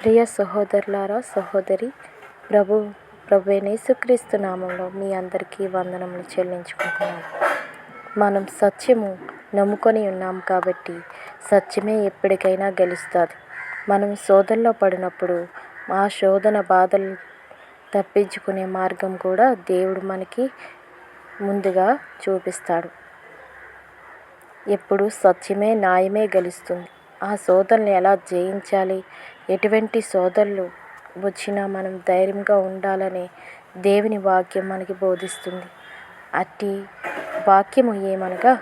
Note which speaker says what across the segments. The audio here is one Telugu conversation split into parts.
Speaker 1: ప్రియ సహోదరులారా సహోదరి ప్రభు ప్రభు యేసుక్రీస్తు నామంలో మీ అందరికీ వందనములు చెల్లించుకుంటున్నాను మనం సత్యము నమ్ముకొని ఉన్నాం కాబట్టి సత్యమే ఎప్పటికైనా గెలుస్తుంది. మనం శోధనలో పడినప్పుడు ఆ శోధన బాధలు తప్పించుకునే మార్గం కూడా దేవుడు మనకి ముందుగా చూపిస్తాడు. ఎప్పుడు సత్యమే న్యాయమే గెలుస్తుంది. ఆ శోధనలు ఎలా జయించాలి? ఎటువంటి శోధనలు వచ్చినా మనం ధైర్యంగా ఉండాలని దేవుని వాక్యం మనకి బోధిస్తుంది. అట్టి వాక్యము ఏమనగా?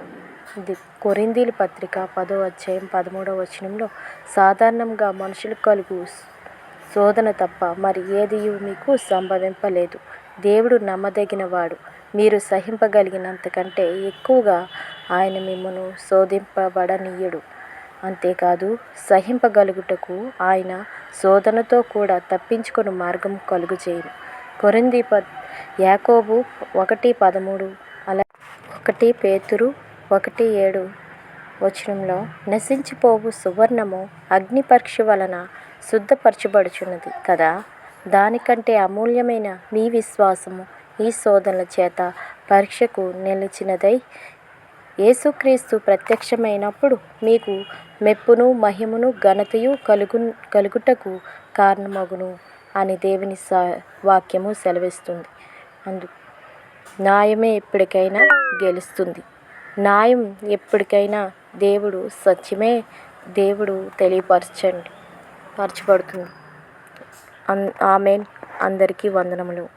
Speaker 1: ఇది కొరిందీలు పత్రిక పదో అధ్యాయం పదమూడవ వచనంలో సాధారణంగా మనుషులు కలుగు శోధన తప్ప మరి ఏది మీకు సంభవింపలేదు. దేవుడు నమ్మదగినవాడు. మీరు సహింపగలిగినంతకంటే ఎక్కువగా ఆయన మిమ్మను శోధింపబడనీయడు. అంతేకాదు సహింపగలుగుటకు ఆయన శోధనతో కూడా తప్పించుకొని మార్గం కలుగజేయును కొరింది ప యాకోబు ఒకటి పదమూడు అలా ఒకటి పేతురు ఒకటి ఏడు వచనంలో నశించిపోవు సువర్ణము అగ్ని పరీక్ష వలన శుద్ధపరచబడుచున్నది కదా? దానికంటే అమూల్యమైన మీ విశ్వాసము ఈ శోధనల చేత పరీక్షకు నిలిచినదై యేసుక్రీస్తు ప్రత్యక్షమైనప్పుడు మీకు మెప్పును మహిమను ఘనతయు కలుగు కలుగుటకు కారణమగును అని దేవుని సా వాక్యము సెలవిస్తుంది. అందు న్యాయమే ఎప్పటికైనా గెలుస్తుంది. న్యాయం ఎప్పటికైనా దేవుడు సత్యమే దేవుడు తెలియపరచండి. పరచబడుతుంది. అన్ ఆమె అందరికీ వందనములు.